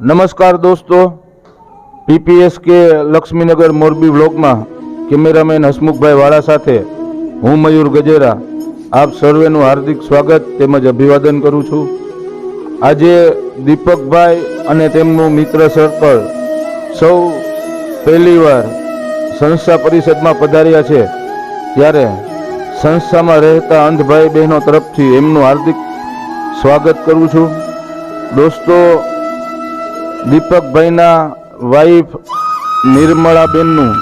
નમસ્કાર દોસ્તો. પીપીએસ કે લક્ષ્મીનગર મોરબી બ્લોકમાં કેમેરામેન હસમુખભાઈ વાળા સાથે હું મયુર ગજેરા. આપ સર્વેનું હાર્દિક સ્વાગત તેમજ અભિવાદન કરું છું. આજે દીપકભાઈ અને તેમનું મિત્ર સર્કલ સૌ પહેલીવાર સંસ્થા પરિષદમાં પધાર્યા છે. ત્યારે સંસ્થામાં રહેતા અંધભાઈ બહેનો તરફથી એમનું હાર્દિક સ્વાગત કરું છું. દોસ્તો, દીપકભાઈના વાઈફ નિર્મળાબેનનું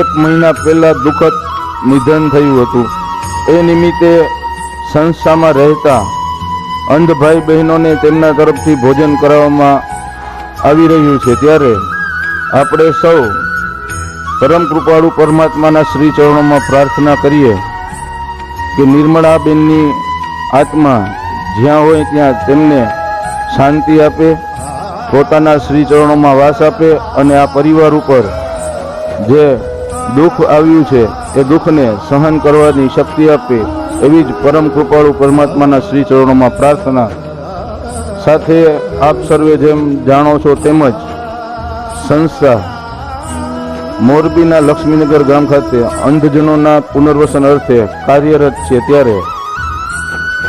એક મહિના પહેલાં દુઃખદ નિધન થયું હતું. એ નિમિત્તે સંસ્થામાં રહેતા અંધભાઈ બહેનોને તેમના તરફથી ભોજન કરાવવામાં આવી રહ્યું છે. ત્યારે આપણે સૌ પરમ કૃપાળુ પરમાત્માના શ્રી ચરણોમાં પ્રાર્થના કરીએ કે નિર્મળાબેનની આત્મા જ્યાં હોય ત્યાં તેમને શાંતિ આપે, પોતાના શ્રી ચરણોમાં વાસ આપે અને આ પરિવાર ઉપર જે દુઃખ આવ્યું છે, એ દુઃખને સહન કરવાની શક્તિ આપે એવી જ પરમ કૃપાળુ પરમાત્માના શ્રી ચરણોમાં પ્રાર્થના. સાથે આપ સર્વે જેમ જાણો છો તેમજ સંસ્થા મોરબીના લક્ષ્મીનગર ગામ ખાતે અંધજનોના પુનર્વસન અર્થે કાર્યરત છે ત્યારે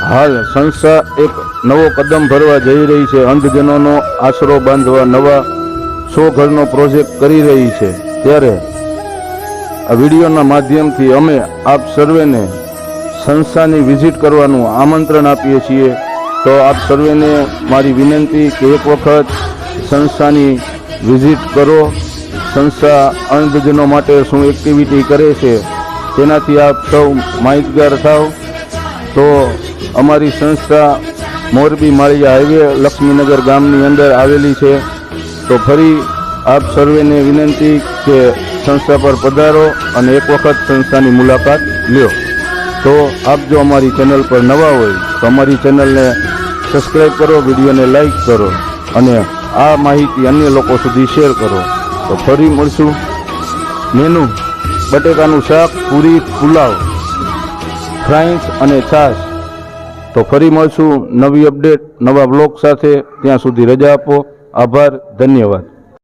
હાલ સંસ્થા એક નવો કદમ ભરવા જઈ રહી છે. અંધજનોનો આશરો બાંધવા નવા સો ઘરનો પ્રોજેક્ટ કરી રહી છે. ત્યારે આ વિડીયોના માધ્યમથી અમે આપ સર્વેને સંસ્થાની વિઝિટ કરવાનું આમંત્રણ આપીએ છીએ. તો આપ સર્વેને મારી વિનંતી કે એક વખત સંસ્થાની વિઝિટ કરો. સંસ્થા અંધજનો માટે શું એક્ટિવિટી કરે છે, તેનાથી આપ સૌ માહિતગાર થાવ. તો અમારી સંસ્થા મોરબી માળિયા હાઈવે લક્ષ્મીનગર ગામની અંદર આવેલી છે. તો ફરી આપ સર્વેને વિનંતી કે સંસ્થા પર પધારો અને એક વખત સંસ્થાની મુલાકાત લ્યો. તો આપ જો અમારી ચેનલ પર નવા હોય, તો અમારી ચેનલને સબસ્ક્રાઈબ કરો, વિડીયોને લાઈક કરો અને આ માહિતી અન્ય લોકો સુધી શેર કરો. તો ફરી મળશું. મેનુ, બટેકાનું શાક, પૂરી, પુલાવ ફ્રાઈન્સ અને છાશ. તો ફરી મળશું નવી અપડેટ નવા બ્લોગ સાથે. ત્યાં સુધી રજા આપો. આભાર ધન્યવાદ.